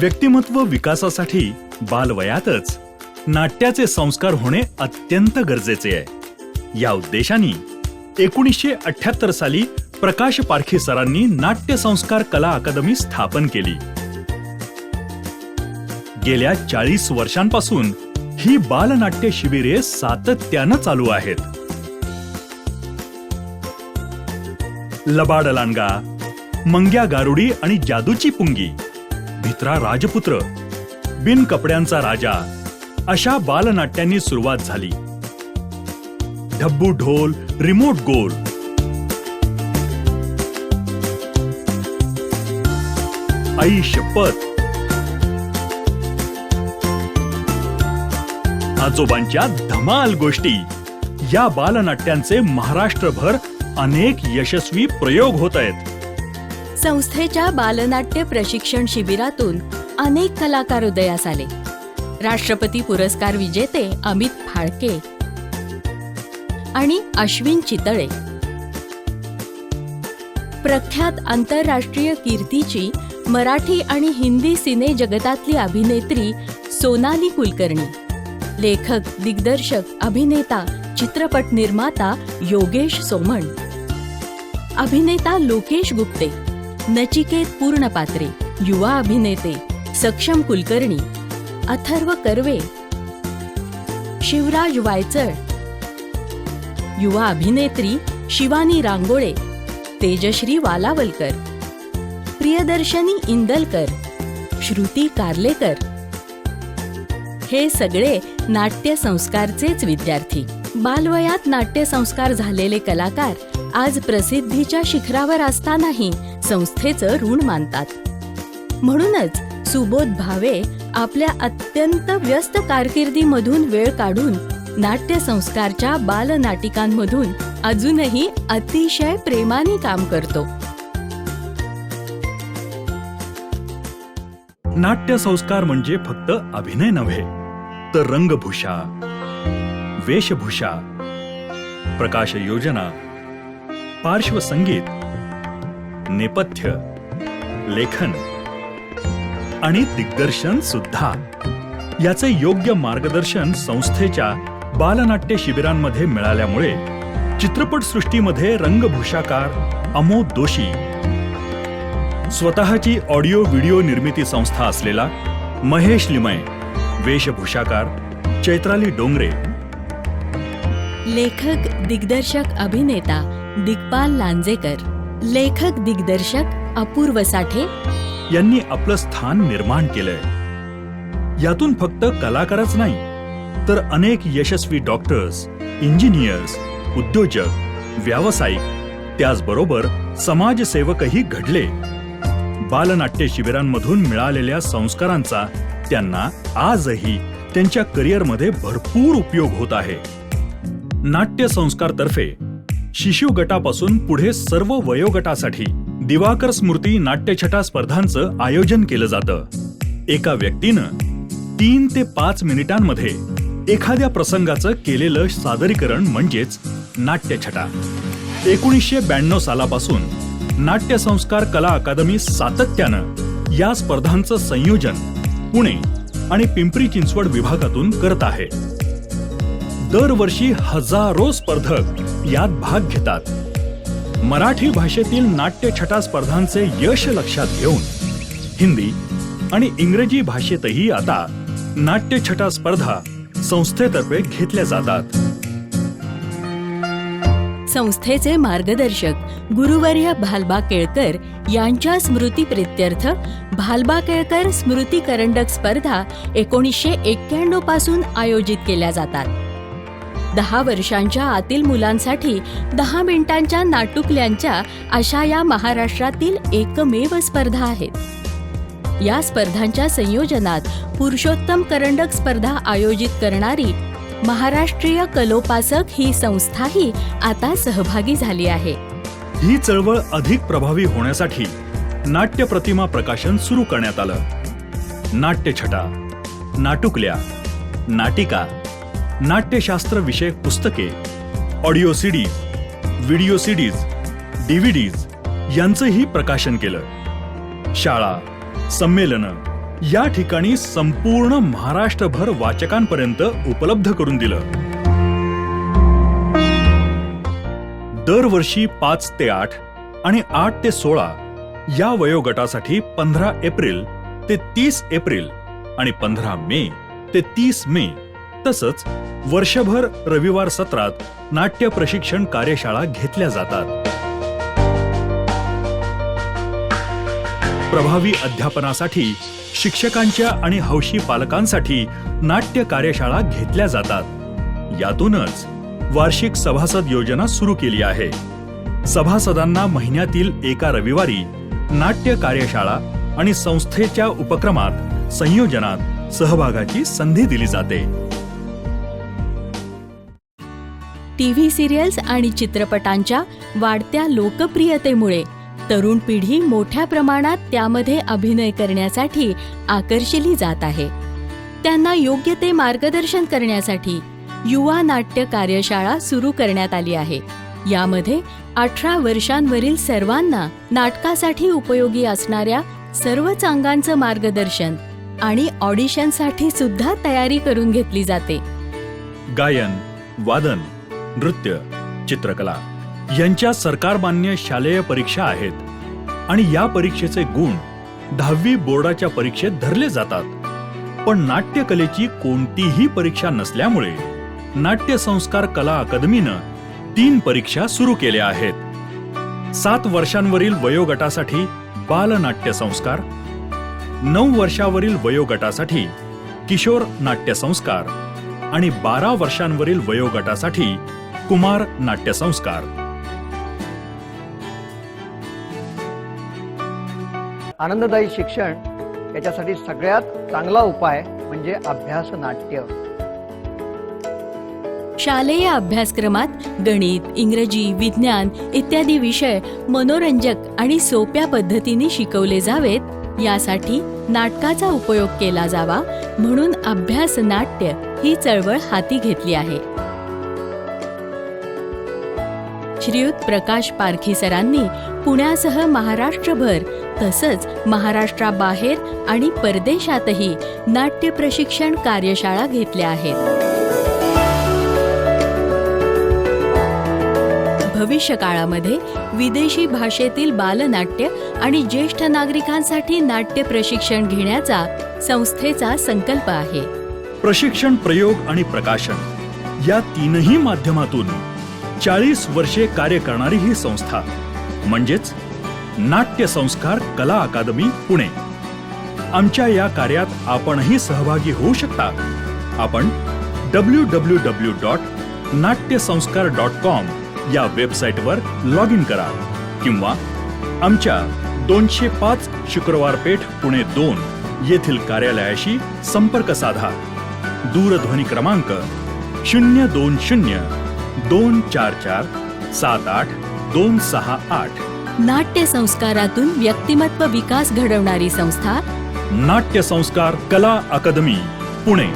व्यक्तिमत्व विकासासाठी बालवयातच नाट्याचे संस्कार होणे अत्यंत गरजेचे आहे. या उद्देशाने एकोणीसशे अठ्याहत्तर साली प्रकाश पारखी सरांनी नाट्य संस्कार कला अकादमी स्थापन केली. गेल्या चाळीस वर्षांपासून ही बालनाट्य शिबिरे सातत्यानं चालू आहेत. लबाड लांडगा मंग्या गारुडी आणि जादूची पुंगी भित्रा राजपुत्र बिन कपड्यांचा राजा अशा बालनाट्यांनी सुरुवात झाली. ढब्बू ढोल रिमोट गोल. आई शपथ. आजोबांच्या धमाल गोष्टी. या बालनाट्यांचे महाराष्ट्रभर अनेक यशस्वी प्रयोग होत आहेत. संस्थेच्या बालनाट्य प्रशिक्षण शिबिरातून अनेक कलाकार उदयास आले. राष्ट्रपती पुरस्कार विजेते अमित फाळके आणि अश्विन चितळे. प्रख्यात आंतरराष्ट्रीय कीर्तीची मराठी आणि हिंदी सिने जगतातली अभिनेत्री सोनाली कुलकर्णी लेखक दिग्दर्शक अभिनेता चित्रपट निर्माता योगेश सोमण अभिनेता लोकेश गुप्ते नचिकेत पूर्णपात्रे युवा अभिनेते सक्षम कुलकर्णी अथर्व कर्वे शिवराज वायचळ युवा अभिनेत्री शिवानी रांगोळे तेजश्री वालावलकर प्रियदर्शनी इंदलकर श्रुती कार्लेकर. हे सगळे नाट्य संस्कारचेच विद्यार्थी. बालवयात नाट्य संस्कार झालेले कलाकार आज प्रसिद्धीच्या शिखरावर असतानाही संस्थेचं ऋण मानतात. म्हणूनच सुबोध भावे आपल्या अत्यंत व्यस्त कारकिर्दीमधून वेळ काढून नाट्य संस्कारच्या बालनाटिकांमधून अजूनही अतिशय प्रेमाने काम करतो. नाट्य संस्कार म्हणजे फक्त अभिनय नव्हे तर रंगभूषा वेशभूषा प्रकाश योजना पार्श्वसंगीत नेपथ्य लेखन आणि दिग्दर्शन सुद्धा. याचे योग्य मार्गदर्शन संस्थेच्या बालनाट्य शिबिरांमध्ये मिळाल्यामुळे चित्रपटसृष्टीमध्ये रंगभूषाकार अमोद दोशी स्वतःची ऑडिओ व्हिडिओ निर्मिती संस्था असलेला महेश लिमय वेशभूषाकार चैत्राली डोंगरे. लेखक दिग्दर्शक अभिनेता दिग्पाल लांजेकर. लेखक दिग्दर्शक अपूर्व साठे. यांनी आपलं स्थान निर्माण केलंय. यातून फक्त कलाकारच नाही तर अनेक यशस्वी डॉक्टर्स इंजिनियर्स उद्योजक व्यावसायिक त्याचबरोबर समाजसेवकही घडले. बालनाट्य शिबिरांमधून मिळालेल्या संस्कारांचा त्यांना आजही त्यांच्या करिअरमध्ये भरपूर उपयोग होत आहे. नाट्य संस्कारतर्फे शिशु गटापासून पुढे सर्व वयोगटासाठी दिवाकर स्मृती नाट्यछटा स्पर्धांचं आयोजन केलं जातं. एका व्यक्तीनं तीन ते पाच मिनिटांमध्ये एखाद्या प्रसंगाचं केलेलं सादरीकरण म्हणजेच नाट्यछटा. एकोणीसशे ब्याण्णव सालापासून नाट्य संस्कार कला अकादमी सातत्यानं या स्पर्धांचं संयोजन पुणे आणि पिंपरी चिंचवड विभागातून करत आहे. दरवर्षी हजारो स्पर्धक यात भाग घेतात. मराठी भाषेतील नाट्यछटा स्पर्धांचे यश लक्षात घेऊन हिंदी आणि इंग्रजी भाषेतही आता नाट्यछटा स्पर्धा संस्थेतर्फे घेतल्या जातात. संस्थेचे मार्गदर्शक गुरुवर्य भालबा केळकर यांच्या स्मृती प्रित्यर्थ भालबा केळकर स्मृती करंडक स्पर्धा एकोणीसशे एक्क्याण्णवपासून आयोजित केल्या जातात. दहा वर्षांच्या आतील मुलांसाठी दहा मिनिटांच्या नाटुकल्यांच्या अशा या महाराष्ट्रातील एकमेव स्पर्धा आहेत. या स्पर्धांच्या संयोजनात पुरुषोत्तम करंडक स्पर्धा आयोजित करणारी महाराष्ट्रीय कलोपासक ही संस्थाही आता सहभागी झाली आहे. ही चळवळ अधिक प्रभावी होण्यासाठी नाट्य प्रतिमा प्रकाशन सुरू करण्यात आलं. नाट्यछटा नाटुकल्या नाटिका नाट्यशास्त्र विषयक पुस्तके audio CDs video CDs DVDs यांचंही प्रकाशन केलं. शाळा संमेलनं या ठिकाणी संपूर्ण महाराष्ट्रभर वाचकांपर्यंत उपलब्ध करून दिलं. दरवर्षी पाच ते आठ आणि आठ ते सोळा या वयोगटासाठी पंधरा एप्रिल ते तीस एप्रिल आणि पंधरा मे ते तीस मे तसंच वर्षभर रविवार सत्रात नाट्य प्रशिक्षण कार्यशाळा घेतल्या जातात. प्रभावी अध्यापनासाठी शिक्षकांच्या आणि हौशी पालकांसाठी नाट्य कार्यशाळा घेतल्या जातात. यातूनच वार्षिक सभासद योजना सुरू केली आहे. सभासदांना महिन्यातील एका रविवारी नाट्य कार्यशाळा आणि संस्थेच्या उपक्रमात संयोजनात सहभागाची संधी दिली जाते. टीव्ही सिरियल्स आणि चित्रपटांच्या वाढत्या लोकप्रियतेमुळे तरुण पिढी मोठ्या प्रमाणात त्यामध्ये अभिनय करण्यासाठी आकर्षिली जात आहे. त्यांना योग्य ते मार्गदर्शन करण्यासाठी युवा नाट्य कार्यशाळा सुरू करण्यात आली आहे. यामध्ये अठरा वर्षांवरील सर्वांना नाटकासाठी उपयोगी असणाऱ्या सर्व अंगांचं मार्गदर्शन आणि ऑडिशनसाठी सुद्धा तयारी करून घेतली जाते. गायन वादन नृत्य चित्रकला यांच्या सरकारमान्य शालेय परीक्षा आहेत. आणि या परीक्षेचे गुण दहावी बोर्डाच्या परीक्षेत धरले जातात. पण नाट्यकलेची कोणतीही परीक्षा नसल्यामुळे नाट्य संस्कार कला अकादमीनं तीन परीक्षा सुरू केल्या आहेत. सात वर्षांवरील वयोगटासाठी बालनाट्य संस्कार नऊ वर्षावरील वयोगटासाठी किशोर नाट्य संस्कार आणि बारा वर्षांवरील वयोगटासाठी कुमार नाट्य संस्कार आनंददायी शिक्षण याच्यासाठी सगळ्यात चांगला उपाय म्हणजे अभ्यास नाट्य. शालेय अभ्यासक्रमात गणित इंग्रजी विज्ञान इत्यादी विषय मनोरंजक आणि सोप्या पद्धतीने शिकवले जावेत. यासाठी नाटकाचा उपयोग केला जावा म्हणून अभ्यास नाट्य ही चळवळ हाती घेतली आहे. श्रीयुत प्रकाश पारखी सरांनी पुण्यासह महाराष्ट्रभर तसंच महाराष्ट्राबाहेर आणि परदेशातही नाट्य प्रशिक्षण कार्यशाळा घेतल्या आहेत. भविष्य काळामध्ये विदेशी भाषेतील बालनाट्य आणि ज्येष्ठ नागरिकांसाठी नाट्य प्रशिक्षण घेण्याचा संस्थेचा संकल्प आहे. प्रशिक्षण प्रयोग आणि प्रकाशन या तीनही माध्यमातून चाळीस वर्षे कार्य करणारी ही संस्था. म्हणजेच नाट्य संस्कार कला अकादमी पुणे. आमच्या या कार्यात आपणही सहभागी होऊ शकता. आपण W W W dot नाट्यसंस्कार dot com या वेबसाईटवर लॉग इन करा किंवा आमच्या दोनशे पाच शुक्रवार पेठ पुणे दोन येथील कार्यालयाशी संपर्क साधा. दूरध्वनी क्रमांक शून्य दोन शून्य दोन चार चार सात आठ दोन सहा आठ. नाट्य संस्कारातून व्यक्तिमत्व विकास घडवणारी संस्था नाट्य संस्कार कला अकादमी पुणे.